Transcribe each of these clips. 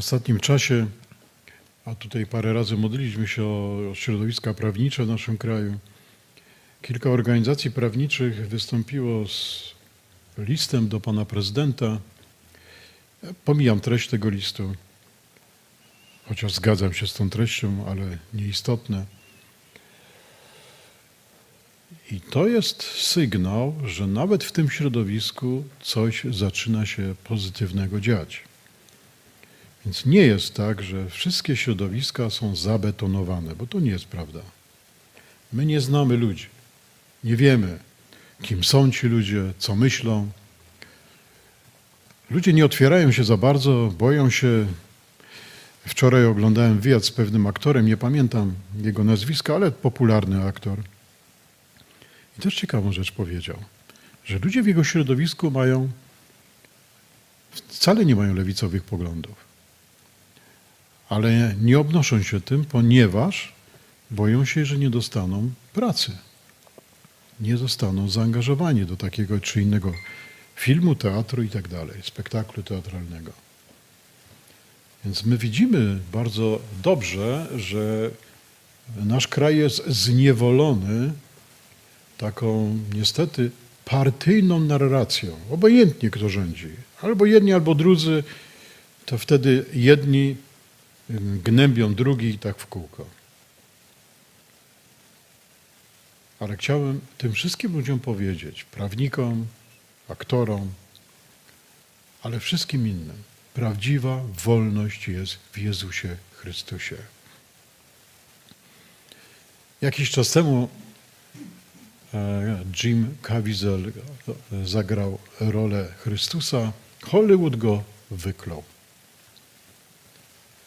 ostatnim czasie, a tutaj parę razy modliliśmy się o, o środowiska prawnicze w naszym kraju, kilka organizacji prawniczych wystąpiło z listem do pana prezydenta. Pomijam treść tego listu, chociaż zgadzam się z tą treścią, ale nieistotne. I to jest sygnał, że nawet w tym środowisku coś zaczyna się pozytywnego dziać. Więc nie jest tak, że wszystkie środowiska są zabetonowane, bo to nie jest prawda. My nie znamy ludzi. Nie wiemy, kim są ci ludzie, co myślą. Ludzie nie otwierają się za bardzo, boją się. Wczoraj oglądałem wywiad z pewnym aktorem, nie pamiętam jego nazwiska, ale popularny aktor. I też ciekawą rzecz powiedział, że ludzie w jego środowisku mają, wcale nie mają lewicowych poglądów, ale nie obnoszą się tym, ponieważ boją się, że nie dostaną pracy. Nie zostaną zaangażowani do takiego czy innego filmu, teatru i tak dalej, spektaklu teatralnego. Więc my widzimy bardzo dobrze, że nasz kraj jest zniewolony taką niestety partyjną narracją. Obojętnie kto rządzi. Albo jedni, albo drudzy, to wtedy jedni gnębią drugich i tak w kółko. Ale chciałem tym wszystkim ludziom powiedzieć, prawnikom, aktorom, ale wszystkim innym, prawdziwa wolność jest w Jezusie Chrystusie. Jakiś czas temu Jim Caviezel zagrał rolę Chrystusa. Hollywood go wyklął.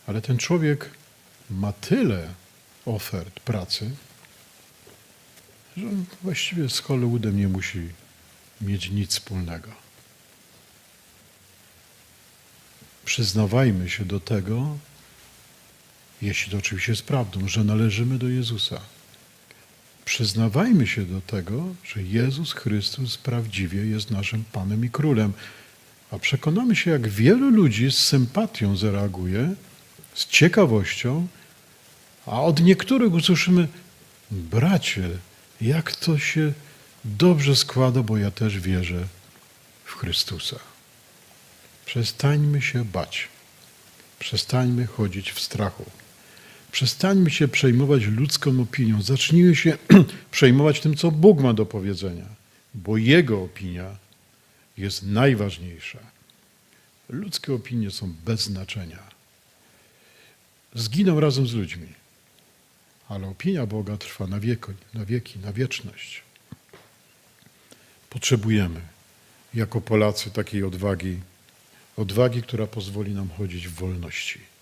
Ale ten człowiek ma tyle ofert pracy, że właściwie z Hollywoodem nie musi mieć nic wspólnego. Przyznawajmy się do tego, jeśli to oczywiście jest prawdą, że należymy do Jezusa. Przyznawajmy się do tego, że Jezus Chrystus prawdziwie jest naszym Panem i Królem. A przekonamy się, jak wielu ludzi z sympatią zareaguje, z ciekawością, a od niektórych usłyszymy, bracie, jak to się dobrze składa, bo ja też wierzę w Chrystusa. Przestańmy się bać. Przestańmy chodzić w strachu. Przestańmy się przejmować ludzką opinią. Zacznijmy się przejmować tym, co Bóg ma do powiedzenia, bo Jego opinia jest najważniejsza. Ludzkie opinie są bez znaczenia. Zginą razem z ludźmi, ale opinia Boga trwa na wieki, na wieki, na wieczność. Potrzebujemy jako Polacy takiej odwagi, odwagi, która pozwoli nam chodzić w wolności.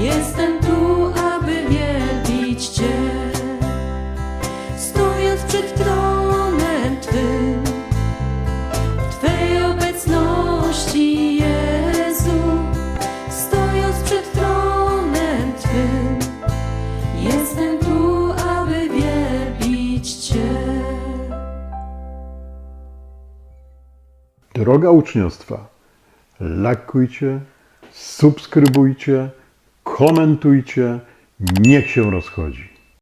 Jestem tu, aby wielbić Cię, stojąc przed tronem Twym, w Twej obecności, Jezu, stojąc przed tronem Twym, jestem tu, aby wielbić Cię. Droga uczniostwa, lajkujcie, subskrybujcie komentujcie. Niech się rozchodzi.